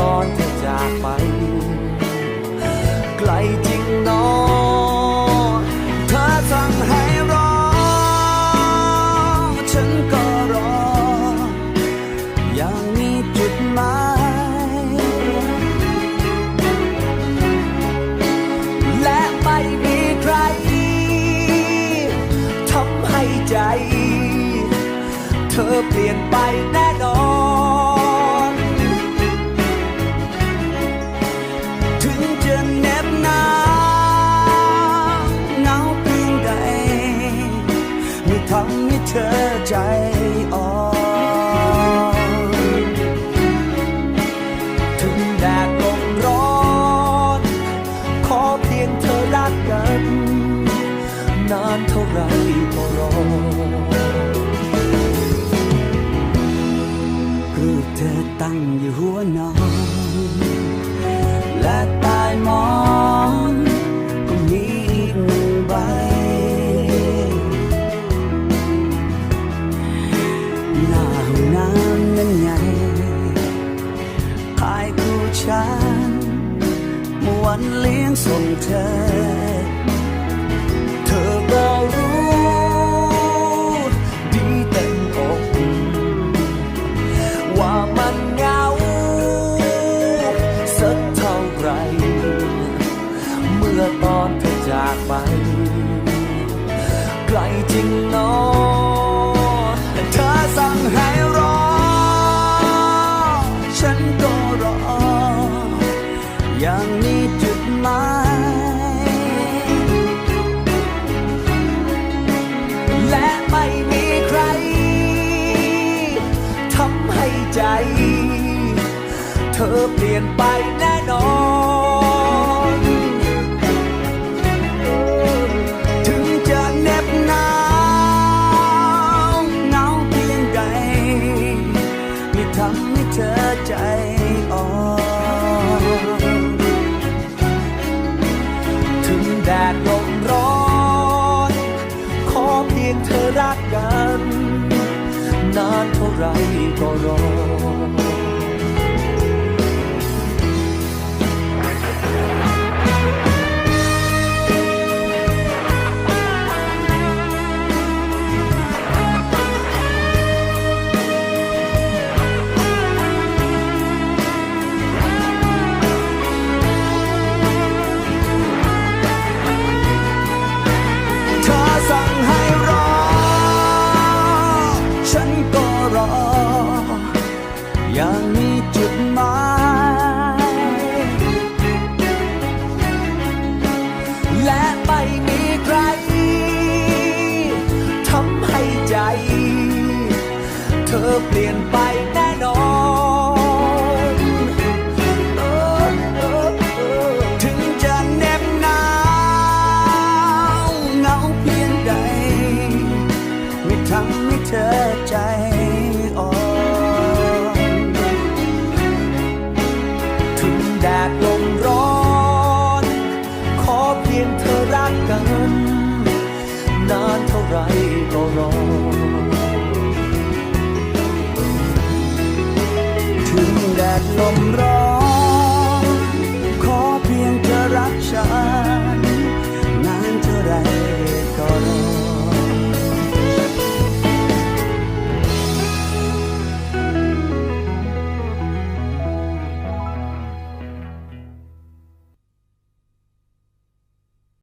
ตอนเธอจากไป ไกลจริงนอเธอสั่งให้รอ ฉันก็รอ อย่างมีจุดหมาย และไม่มีใครทำให้ใจ เธอเปลี่ยนไปน่น อใจอ่อน ถึงแดดลมร้อน ขอเพียงเธอรักกัน นานเท่าไรก็รอรูปเธอตั้งอยู่หัวนอน ฉัน วันเลี้ยงส่งเธอ เธอก็รู้ดีเต็มอกว่ามันเหงาสักเท่าไหรเมื่อตอนเธอจากไปไกลจริงเนอเธอสั่งให้ อย่างมีจุดหมายและไม่มีใครทำให้ใจ เธอเปลี่ยนไปแน่นอน ถึงจะเหน็บหนาวเหงาเพียงใดไม่ทำให้เธอใจอ่อน ดดลมร้อนขอเพียงเธอรักกัน นานเท่าไรก็รอ จุดหมายและไม่มีใครทำให้ใจ เธอเปลี่ยนไป sombra.